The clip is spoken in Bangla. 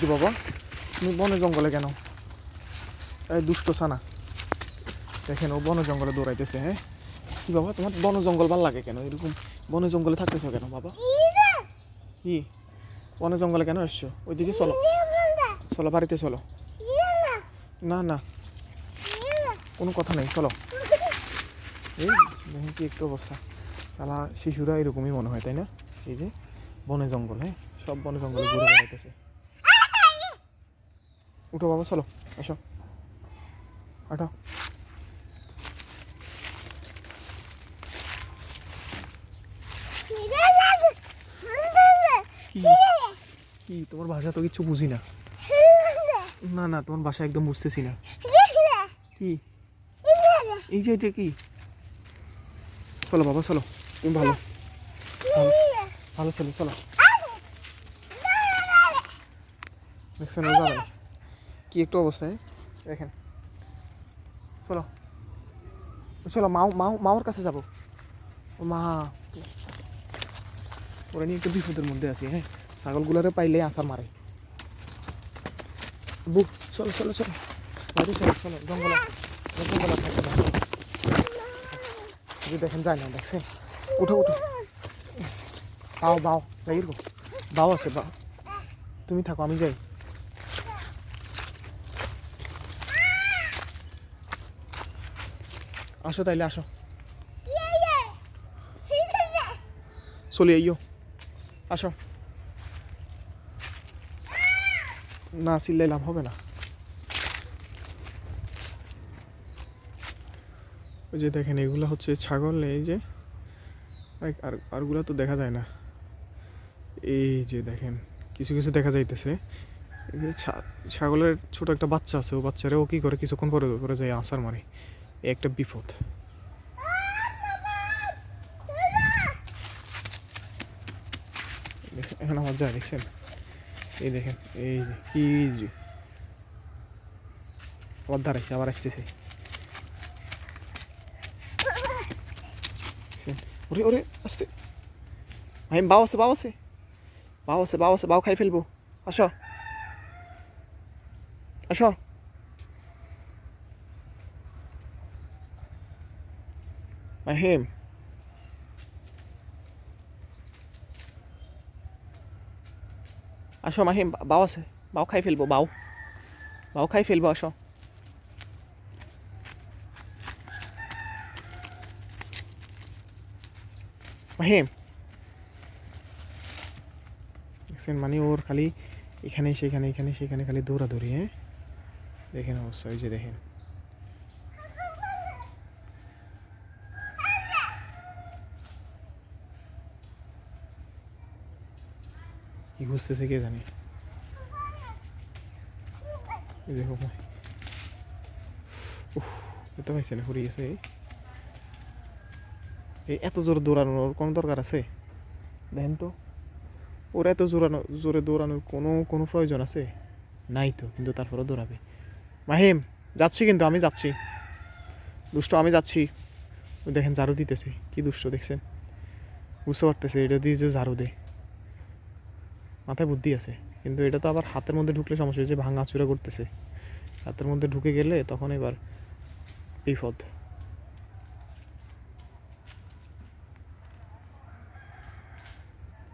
কি বাবা? তুমি বনে জঙ্গলে কেন? এই দুষ্ট সানা দেখেন, ও বনে জঙ্গলে দৌড়াইতেছে হ্যাঁ? কি বাবা, তোমার বন জঙ্গল ভালো লাগে কেন? এরকম বনে জঙ্গলে থাকতেছো কেন বাবা? কি? বনে জঙ্গলে কেন এসছো? ওইদিকে চলো। চলো, বাড়িতে চলো। না না। কোনো কথা নেই, চলো। এই, দেখেন কি একটু অবস্থা। শালা, শিশুরা এরকমই মনে হয়, তাই না? এই যে, বনে জঙ্গল হ্যাঁ? সব বনে জঙ্গলে ঘুরে বেড়াইতেছে। উঠো বাবা, চলো, আসো। আটো কি? তোমার ভাষা তো কিছু বুঝি না। না না, তোমার ভাষা একদম বুঝতেছি না। কি? এই যে এটা কি? চলো বাবা, চলো, তুমি ভালো। ভালো। চলো চলো। দেখছেন ও যাবে? না। কি একটু অবস্থায় দেখেন। চলো। চলো, মাও মাও, মাওর কাছে যাব। ও মা, ওরা নিয়ে একটু বিপদের মধ্যে আছি হ্যাঁ? ছাগলগুলোরে পাইলে আসার মারে। বু, চলো চলো চলো। বাইরে চলো চলো, জঙ্গলে জঙ্গলে থাকে না এই যে দেখেন, যায় না দেখছেন উঠো উঠো। বাও বাও, যাই গো বাও আছে, বাও। তুমি থাকো, আমি যাই। আসো তাইলে আসো। চলে আইও আসো। না চিল্লাই লাভ হবে না। ওই যে দেখেন এগুলো হচ্ছে ছাগল এই যে আর- আর আরগুলো তো দেখা যায় না। এই যে দেখেন কিছু কিছু দেখা যাইতেছে। এই যে ছা- ছাগলের ছোট একটা বাচ্চা আছে ও বাচ্চারে ও কি করে? কিছুক্ষণ পরে পরে যায় আসার মারে। একটা বিপদ। এখন আমার যায় দেখছেন, এই দেখেন, এই যে, কি যে। আবার দাঁড়াইছে আবার আসতেছে। ওরে ওরে আসতে ভাই বাও আছে বাও আছে। বাও আছে বাউ আছে বাউ খাই ফেলব। আসো। আসো। মাহিম আসো মাহিম বা- বাও আছে বাও খাই ফেলব বাও বাও খাই ফেলব আসো মাহিম দেখছেন মানে ওর খালি এখানে সেখানে এখানে সেখানে খালি দৌড়াদৌড়ি হ্যাঁ দেখেন অবস্থা ওই যে দেখেন কি খুঁজতেছে কে জানি। দেখো এটা পাইছে না ফুরিয়ে গেছে, এই। এত জোরে দৌড়ানোর কোনো দরকার আছে? দেখেন তো, ওর এত জোরানো জোরে দৌড়ানোর কোনো কোনো প্রয়োজন আছে? নাই তো, কিন্তু তারপরেও দৌড়াবে। মাহিম, যাচ্ছি কিন্তু, আমি যাচ্ছি। দুষ্ট, আমি যাচ্ছি। দেখেন, ঝাড়ু দিতেছে। কি দুষ্ট, দেখছেন? বুঝতে পারতেছে, এটা দিয়ে যে ঝাড়ু দে মাথায় বুদ্ধি আছে। কিন্তু এটা তো আবার হাতের মধ্যে ঢুকলে সমস্যা হয়েছে ভাঙা চূড়া করতেছে। হাতের মধ্যে ঢুকে গেলে তখন এবার বিপদ।